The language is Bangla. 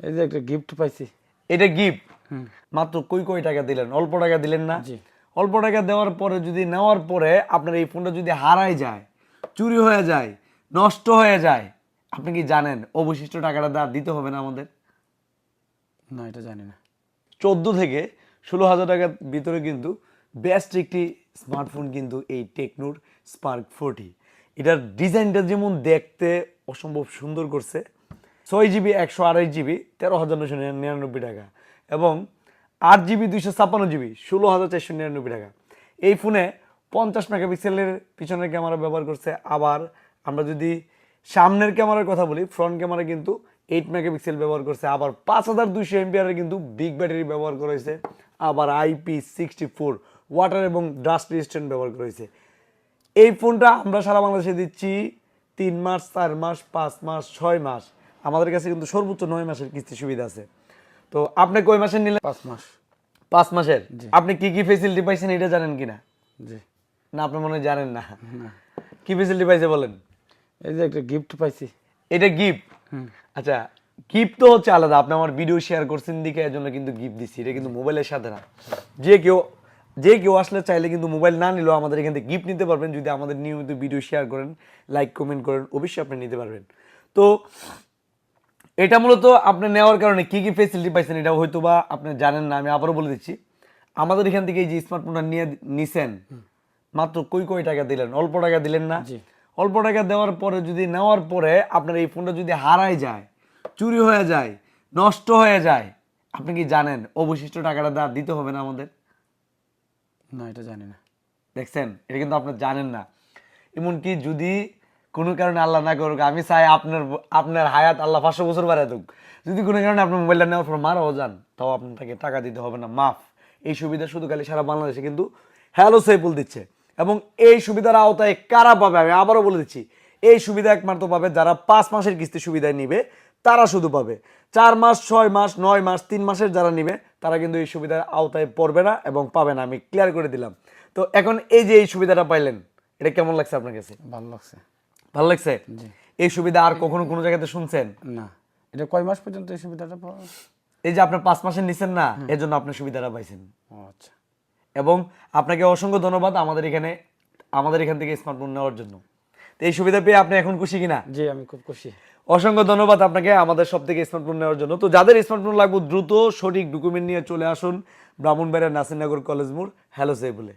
এই যে একটা গিফট পাইছি। এটা গিফট মাত্র কই কই টাকা দিলেন? অল্প টাকা দিলেন না? অল্প টাকা দেওয়ার পরে যদি নেওয়ার পরে আপনার এই ফোনটা যদি হারায় যায় চুরি হয়ে যায় নষ্ট হয়ে যায় আপনি কি জানেন অবশিষ্ট টাকাটা দা দিতে হবে না আমাদের? না এটা জানি না। চোদ্দ থেকে ষোলো হাজার টাকার ভিতরে কিন্তু বেস্ট একটি স্মার্টফোন কিন্তু এই টেকনোর স্পার্ক ফোরটি এটার ডিজাইনটা যেমন দেখতে অসম্ভব সুন্দর করছে ছয় জিবি, একশো আড়াই জিবি, তেরো হাজার নশো নিরানব্বই টাকা। এবং আট জিবি, দুইশো ছাপ্পান্ন জিবি, ষোলো হাজার চারশো নিরানব্বই টাকা। এই ফোনে পঞ্চাশ মেগাপিক্সেলের পিছনের ক্যামেরা ব্যবহার করছে। আবার আমরা যদি সামনের ক্যামেরার কথা বলি ফ্রন্ট ক্যামেরা কিন্তু এইট মেগাপিক্সেল ব্যবহার করছে। আবার পাঁচ হাজার দুইশো এমপিআরের কিন্তু বিগ ব্যাটারি ব্যবহার করা হয়েছে। আবার আইপি সিক্সটি ফোর ওয়াটার এবং ডাস্ট রেজিস্ট্যান্ট ব্যবহার করা হয়েছে। এই ফোনটা আমরা সারা বাংলাদেশে দিচ্ছি তিন মাস, চার মাস, পাঁচ মাস, ছয় মাস। আমাদের কাছে কিন্তু সর্বোচ্চ নয় মাসের কিস্তি সুবিধা আছে। তো আপনি কয় মাসের নিলেন? পাঁচ মাস। পাঁচ মাসের? আপনি কি কি ফেসিলিটি পাইছেন এটা জানেন কিনা জি। না আপনি মনে জানেন না। কি ফেসিলিটি পাইছে বলেন? এই যে একটা গিফট পাইছি। এটা গিফট আচ্ছা গিফট তো হচ্ছে আলাদা। আপনি আমার ভিডিও শেয়ার করছেন দিকে এর জন্য কিন্তু গিফট দিচ্ছি এটা কিন্তু মোবাইলের সাথে না যে কেউ যে কেউ আসলে চাইলে কিন্তু মোবাইল না নিলেও আমাদের এখান থেকে গিফট নিতে পারবেন। যদি আমাদের নিয়মিত ভিডিও শেয়ার করেন লাইক কমেন্ট করেন অবশ্যই আপনি নিতে পারবেন। তো এটা মূলত আপনি নেওয়ার কারণে কি কি ফেসিলিটি পাইছেন এটা হয়তো বা আপনি জানেন না আমি আবারও বলে দিচ্ছি। আমাদের এখান থেকে এই যে স্মার্টফোনটা নিয়ে নিছেন মাত্র কই কই টাকা দিলেন? অল্প টাকা দিলেন না? অল্প টাকা দেওয়ার পরে যদি নেওয়ার পরে আপনার এই ফোনটা যদি হারায় যায় চুরি হয়ে যায় নষ্ট হয়ে যায় আপনি কি জানেন? অবশিষ্ট টাকাটা দা দিতে হবে না আমাদের? না এটা জানি না। দেখছেন? এটা কিন্তু আপনার জানেন না। এমনকি যদি কোনো কারণে আল্লাহ না করুক, আমি চাই আপনার আপনার হায়াত আল্লাহ পাঁচশো বছর বাড়ায় দুক। যদি কোনো কারণে আপনার মোবাইলটা নেওয়ার পর মারাও যান, তাও আপনাকে টাকা দিতে হবে না। মাফ। এই সুবিধা শুধু খালি সারা বাংলাদেশে কিন্তু হ্যালো সেপুল দিচ্ছে। এবং এই সুবিধার আওতায় কারা পাবে, আমি আবারও বলে দিচ্ছি, এই সুবিধা একমাত্র পাবে যারা পাঁচ মাসের কিস্তি সুবিধায় নিবে, তারা শুধু পাবে। চার মাস, ছয় মাস, নয় মাস, তিন মাসের যারা নিবে, তারা কিন্তু এই সুবিধার আওতায় পড়বে না এবং পাবে না। আমি ক্লিয়ার করে দিলাম। তো এখন এই যে এই সুবিধাটা পাইলেন, এটা কেমন লাগছে আপনার কাছে? ভালো লাগছে। ভালো লাগছে? এই সুবিধা আর কখনো কোনো জায়গাতে শুনছেন? না। এটা কয় মাস পর্যন্ত এই সুবিধাটা এই যে আপনার পাঁচ মাসের নিচ্ছেন না এর জন্য আপনি সুবিধাটা পাইছেন। আচ্ছা। এবং আপনাকে অসংখ্য ধন্যবাদ আমাদের এখানে আমাদের এখান থেকে স্মার্টফোন নেওয়ার জন্য। তো এই সুবিধা পেয়ে আপনি এখন খুশি কিনা? জি আমি খুব খুশি। অসংখ্য ধন্যবাদ আপনাকে আমাদের সব থেকে স্মার্টফোন নেওয়ার জন্য। তো যাদের স্মার্টফোন লাগবে দ্রুত সঠিক ডকুমেন্ট নিয়ে চলে আসুন ব্রাহ্মণবাড়িয়া নাসিরনগর কলেজ মোড় হ্যালো সে বলে